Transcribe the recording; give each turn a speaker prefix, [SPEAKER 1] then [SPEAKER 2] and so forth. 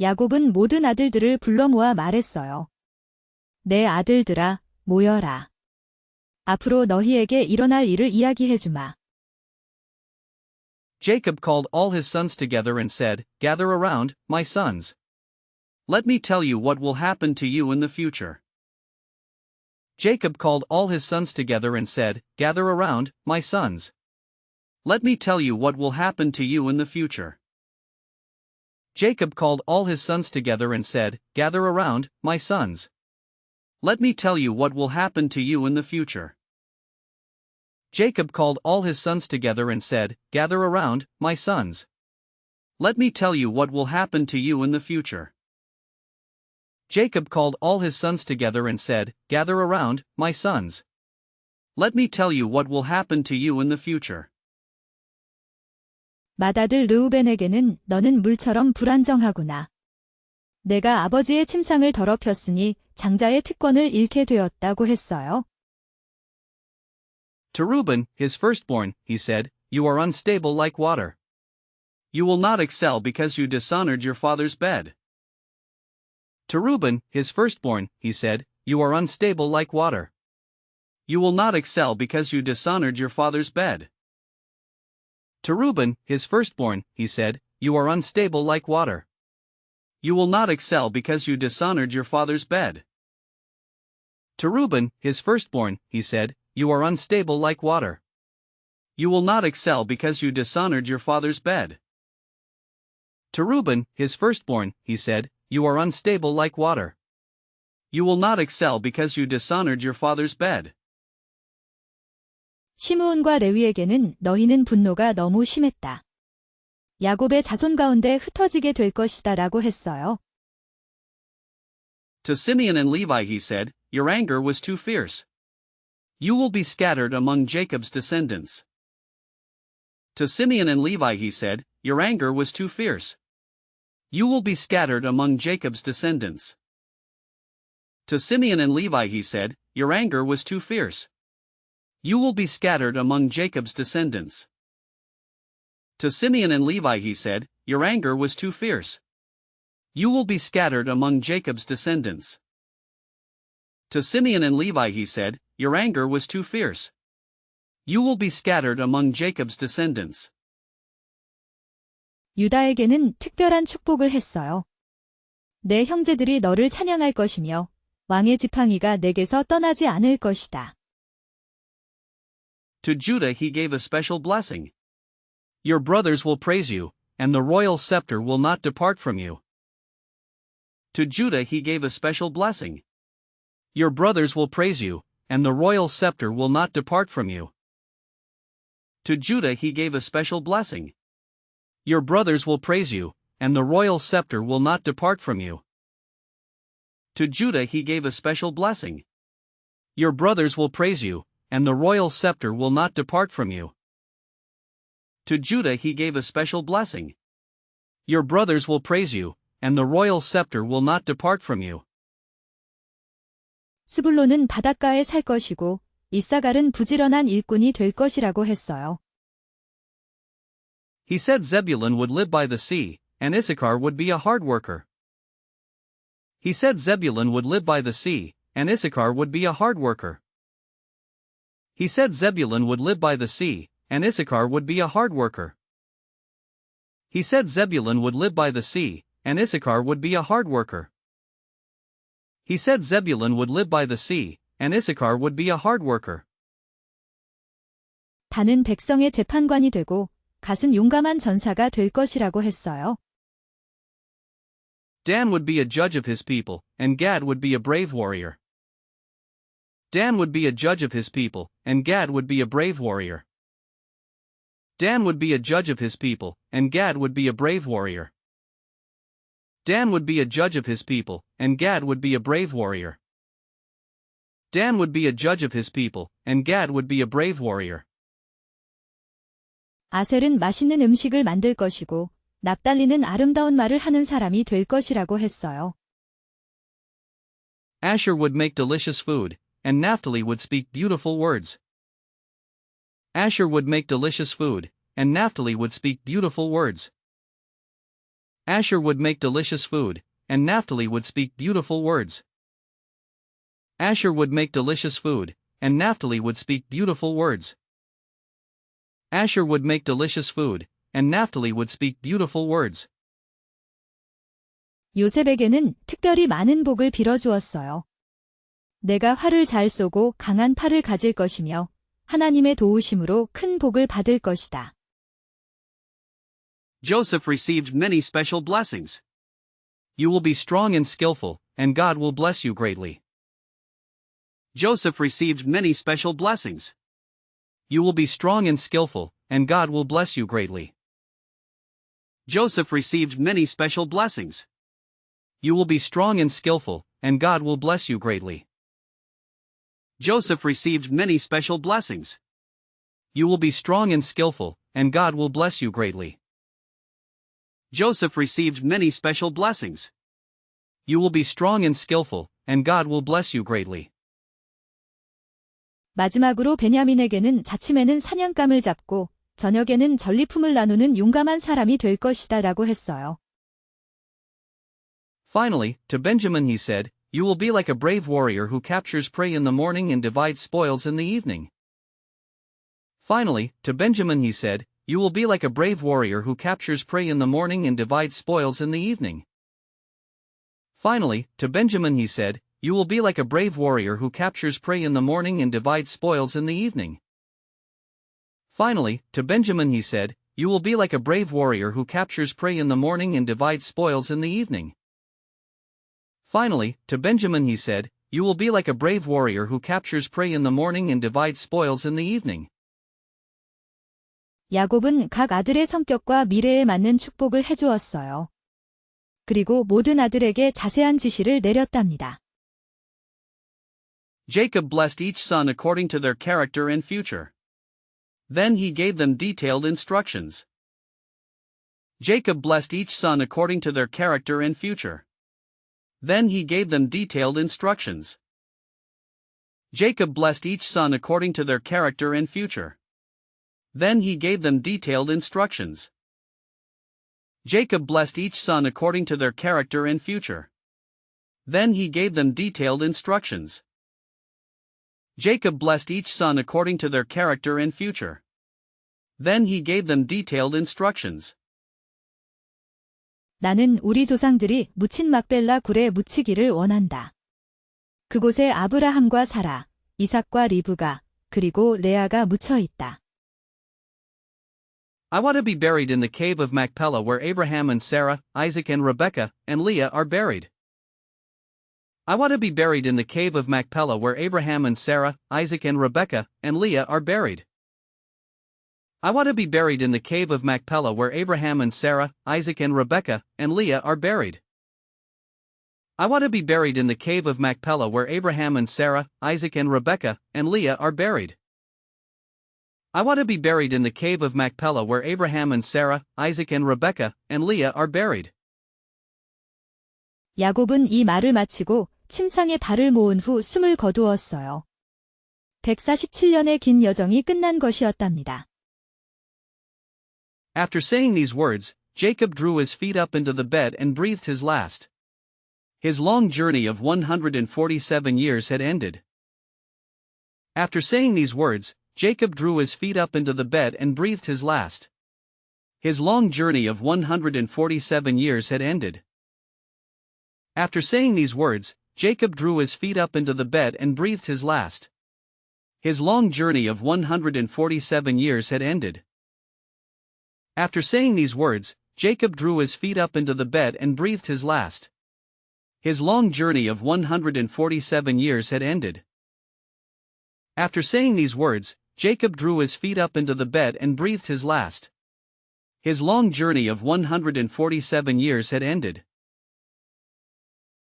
[SPEAKER 1] 야곱은 모든 아들들을 불러 모아 말했어요. 내 아들들아, 모여라. 앞으로 너희에게 일어날 일을 이야기해주마.
[SPEAKER 2] Jacob called all his sons together and said, Gather around, my sons. Let me tell you what will happen to you in the future. Jacob called all his sons together and said, Gather around, my sons. Let me tell you what will happen to you in the future. Jacob called all his sons together and said, Gather around, my sons. Let me tell you what will happen to you in the future. Jacob called all his sons together and said, Gather around, my sons. Let me tell you what will happen to you in the future. Jacob called all his sons together and said, Gather around, my sons. Let me tell you what will happen to you in the future.
[SPEAKER 1] 맏아들 르우벤에게는 너는 물처럼 불안정하구나. 내가 아버지의 침상을 더럽혔으니 장자의 특권을 잃게 되었다고 했어요.
[SPEAKER 2] To Reuben, his firstborn, he said, You are unstable like water. You will not excel because you dishonored your father's bed. To Reuben, his firstborn, he said, You are unstable like water. You will not excel because you dishonored your father's bed. To Reuben, his firstborn, he said, You are unstable like water. You will not excel because you dishonored your father's bed. To Reuben, his firstborn, he said, You are unstable like water. You will not excel because you dishonored your father's bed. To Reuben, his firstborn, he said, You are unstable like water. You will not excel because you dishonored your father's bed.
[SPEAKER 1] 시므온과 레위에게는 너희는 분노가 너무 심했다. 야곱의 자손 가운데 흩어지게 될 것이다 라고 했어요.
[SPEAKER 2] To Simeon and Levi he said, Your anger was too fierce. You will be scattered among Jacob's descendants. To Simeon and Levi he said, Your anger was too fierce. You will be scattered among Jacob's descendants. To Simeon and Levi he said, Your anger was too fierce. You will be scattered among Jacob's descendants. To Simeon and Levi he said, Your anger was too fierce. You will be scattered among Jacob's descendants. To Simeon and Levi he said, Your anger was too fierce. You will be scattered among Jacob's descendants.
[SPEAKER 1] 유다에게는 특별한 축복을 했어요. 내 형제들이 너를 찬양할 것이며 왕의 지팡이가 내게서 떠나지 않을 것이다.
[SPEAKER 2] To Judah he gave a special blessing. Your brothers will praise you, and the royal scepter will not depart from you. To Judah he gave a special blessing. Your brothers will praise you, and the royal scepter will not depart from you. To Judah he gave a special blessing. Your brothers will praise you, and the royal scepter will not depart from you. To Judah he gave a special blessing. Your brothers will praise you, and the royal scepter will not depart from you. To Judah he gave a special blessing. Your brothers will praise you, and the royal scepter will not depart from you.
[SPEAKER 1] 스불론은 바닷가에 살 것이고 이사갈은 부지런한 일꾼이 될 것이라고 했어요.
[SPEAKER 2] He said Zebulun would live by the sea, and Issachar would be a hard worker. He said Zebulun would live by the sea, and Issachar would be a hard worker. He said Zebulun would live by the sea, and Issachar would be a hard worker. He said Zebulun would live by the sea, and Issachar would be a hard worker. He said Zebulun would live by the sea, and Issachar would be a hard worker.
[SPEAKER 1] 다는 백성의 재판관이 되고 갓은 용감한 전사가 될 것이라고 했어요.
[SPEAKER 2] Dan would be a judge of his people, and Gad would be a brave warrior. Dan would be a judge of his people, and Gad would be a brave warrior. Dan would be a judge of his people, and Gad would be a brave warrior. Dan would be a judge of his people, and Gad would be a brave warrior. Dan would be a judge of his people, and Gad would be a brave warrior.
[SPEAKER 1] 아셀은 맛있는 음식을 만들 것이고 납달리는 아름다운 말을 하는 사람이 될 것이라고 했어요.
[SPEAKER 2] Asher would make delicious food, and Naphtali would speak beautiful words. Asher would make delicious food, and Naphtali would speak beautiful words. Asher would make delicious food, and Naphtali would speak beautiful words. Asher would make delicious food, and Naphtali would speak beautiful words. Asher would make delicious food, and Naphtali would speak beautiful words.
[SPEAKER 1] 요셉에게는 특별히 많은 복을 빌어주었어요. 내가 활을 잘 쏘고 강한 팔을 가질 것이며 하나님의 도우심으로 큰 복을 받을 것이다.
[SPEAKER 2] Joseph received many special blessings. You will be strong and skillful, and God will bless you greatly. Joseph received many special blessings. You will be strong and skillful, and God will bless you greatly. Joseph received many special blessings. You will be strong and skillful, and God will bless you greatly. Joseph received many special blessings. You will be strong and skillful, and God will bless you greatly. Joseph received many special blessings. You will be strong and skillful, and God will bless you greatly.
[SPEAKER 1] 마지막으로 베냐민에게는 자침에는 사냥감을 잡고 저녁에는 전리품을 나누는 용감한 사람이 될 것이다 라고 했어요.
[SPEAKER 2] Finally, to Benjamin he said, you will be like a brave warrior who captures prey in the morning and divides spoils in the evening. Finally, to Benjamin he said, You will be like a brave warrior who captures prey in the morning and divides spoils in the evening. Finally, to Benjamin he said, You will be like a brave warrior who captures prey in the morning and divides spoils in the evening. Finally, to Benjamin he said, You will be like a brave warrior who captures prey in the morning and divides spoils in the evening. Finally, to Benjamin he said, You will be like a brave warrior who captures prey in the morning and divides spoils in the evening.
[SPEAKER 1] 야곱은 각 아들의 성격과 미래에 맞는 축복을 해주었어요. 그리고 모든 아들에게 자세한 지시를 내렸답니다.
[SPEAKER 2] Jacob blessed each son according to their character and future. Then he gave them detailed instructions. Jacob blessed each son according to their character and future. Then he gave them detailed instructions. Jacob blessed each son according to their character and future. Then he gave them detailed instructions. Jacob blessed each son according to their character and future. Then he gave them detailed instructions. Jacob blessed each son according to their character and future. Then he gave them detailed instructions.
[SPEAKER 1] 나는 우리 조상들이 묻힌 막벨라 굴에 묻히기를 원한다. 그곳에 아브라함과 사라, 이삭과 리브가, 그리고 레아가 묻혀 있다.
[SPEAKER 2] I want to be buried in the cave of Machpelah where Abraham and Sarah, Isaac and Rebekah, and Leah are buried. I want to be buried in the cave of Machpelah where Abraham and Sarah, Isaac and Rebekah, and Leah are buried. I want to be buried in the cave of Machpelah where Abraham and Sarah, Isaac and Rebekah, and Leah are buried. I want to be buried in the cave of Machpelah where Abraham and Sarah, Isaac and Rebekah, and Leah are buried. I want to be buried in the cave of Machpelah where Abraham and Sarah, Isaac and Rebekah, and Leah are buried.
[SPEAKER 1] 야곱은 이 말을 마치고 침상에 발을 모은 후 숨을 거두었어요. 147년의 긴 여정이 끝난 것이었답니다.
[SPEAKER 2] After saying these words, Jacob drew his feet up into the bed and breathed his last. His long journey of 147 years had ended. After saying these words, Jacob drew his feet up into the bed and breathed his last. His long journey of 147 years had ended. After saying these words, Jacob drew his feet up into the bed and breathed his last. His long journey of 147 years had ended. After saying these words, Jacob drew his feet up into the bed and breathed his last. His long journey of 147 years had ended. After saying these words, Jacob drew his feet up into the bed and breathed his last. His long journey of 147 years had ended.